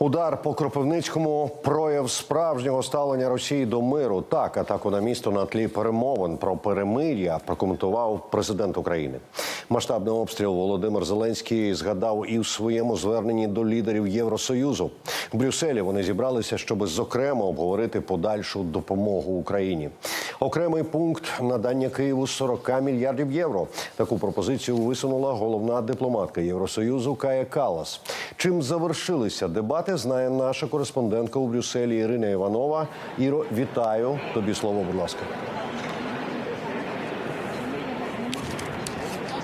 Удар по Кропивницькому прояв справжнього ставлення Росії до миру. Так, атаку на місто на тлі перемовин про перемир'я прокоментував президент України. Масштабний обстріл Володимир Зеленський згадав і в своєму зверненні до лідерів Євросоюзу. В Брюсселі вони зібралися, щоб зокрема обговорити подальшу допомогу Україні. Окремий пункт надання Києву 40 мільярдів євро. Таку пропозицію висунула головна дипломатка Євросоюзу Кая Калас. Чим завершилися дебати, знає наша кореспондентка у Брюсселі Ірина Іванова. Іро, вітаю. Тобі слово, будь ласка.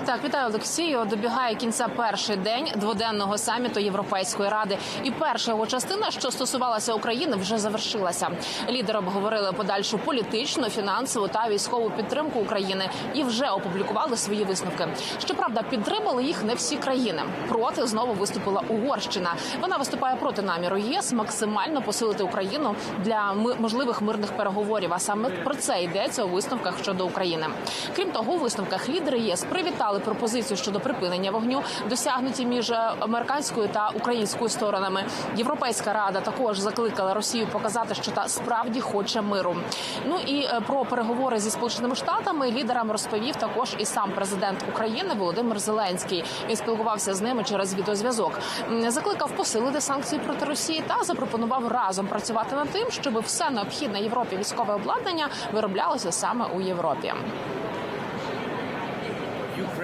Так, вітаю Олексію. Добігає кінця перший день дводенного саміту Європейської ради. І перша його частина, що стосувалася України, вже завершилася. Лідери обговорили подальшу політичну, фінансову та військову підтримку України і вже опублікували свої висновки. Щоправда, підтримали їх не всі країни. Проти знову виступила Угорщина. Вона виступає проти наміру ЄС максимально посилити Україну для можливих мирних переговорів. А саме про це йдеться у висновках щодо України. Крім того, у висновках лідери ЄС привітали пропозицію щодо припинення вогню, досягнуті між американською та українською сторонами. Європейська рада також закликала Росію показати, що та справді хоче миру. Ну і е, про переговори зі сполученими штатами лідерам розповів також і сам президент України Володимир Зеленський. Він спілкувався з ними через відеозв'язок. Закликав посилити санкції проти Росії та запропонував разом працювати над тим, щоб все необхідне Європі військове обладнання вироблялося саме у Європі.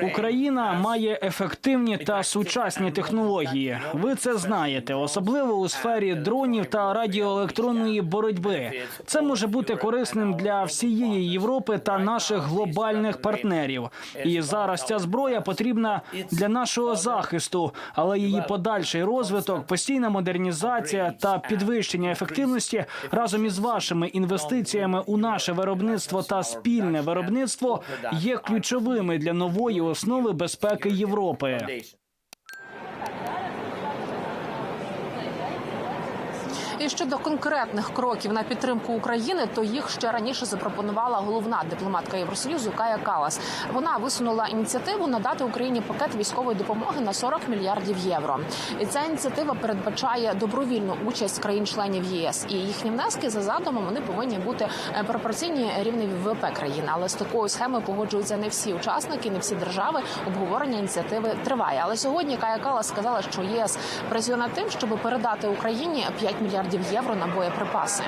Україна має ефективні та сучасні технології. Ви це знаєте, особливо у сфері дронів та радіоелектронної боротьби. Це може бути корисним для всієї Європи та наших глобальних партнерів. І зараз ця зброя потрібна для нашого захисту, але її подальший розвиток, постійна модернізація та підвищення ефективності разом із вашими інвестиціями у наше виробництво та спільне виробництво є ключовими для нової основи безпеки Європи. І щодо конкретних кроків на підтримку України, то їх ще раніше запропонувала головна дипломатка Євросоюзу Кая Калас. Вона висунула ініціативу надати Україні пакет військової допомоги на 40 мільярдів євро. І ця ініціатива передбачає добровільну участь країн-членів ЄС. І їхні внески за задумом вони повинні бути е, пропорційні рівні ВВП країни. Але з такою схемою погоджуються не всі учасники, не всі держави. Обговорення ініціативи триває. Але сьогодні Кая Калас сказала, що ЄС працює над тим, щоб передати Україні 5 мільярдів євро на боєприпаси.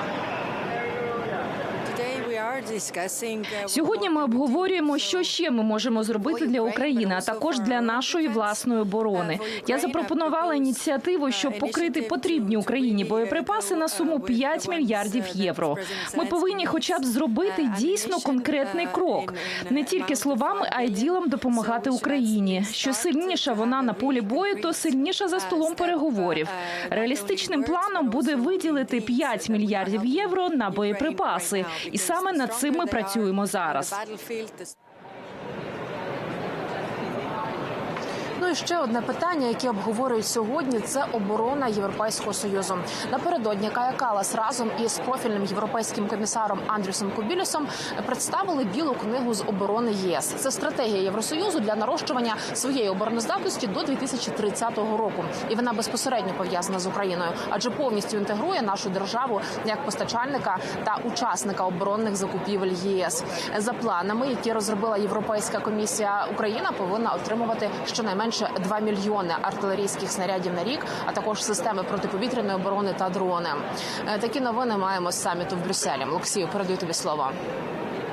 Сьогодні ми обговорюємо, що ще ми можемо зробити для України, а також для нашої власної оборони. Я запропонувала ініціативу, щоб покрити потрібні Україні боєприпаси на суму 5 мільярдів євро. Ми повинні, хоча б зробити дійсно конкретний крок, не тільки словами, а й ділом допомагати Україні. Що сильніша вона на полі бою, то сильніша за столом переговорів. Реалістичним планом буде виділити 5 мільярдів євро на боєприпаси, і саме над цим ми працюємо зараз. Ще одне питання, яке обговорюють сьогодні, це оборона Європейського союзу. Напередодні Кая Калас разом із профільним європейським комісаром Андрюсом Кубілюсом представили білу книгу з оборони ЄС. Це стратегія Євросоюзу для нарощування своєї обороноздатності до 2030 року. І вона безпосередньо пов'язана з Україною, адже повністю інтегрує нашу державу як постачальника та учасника оборонних закупівель ЄС. За планами, які розробила Європейська комісія, Україна повинна отримувати щонайменше 2 мільйони артилерійських снарядів на рік, а також системи протиповітряної оборони та дрони. Е, Такі новини маємо з саміту в Брюсселі. Олексію, передаю тобі слово.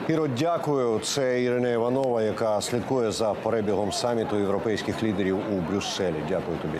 Іро, дякую. Це Ірина Іванова, яка слідкує за перебігом саміту європейських лідерів у Брюсселі. Дякую тобі.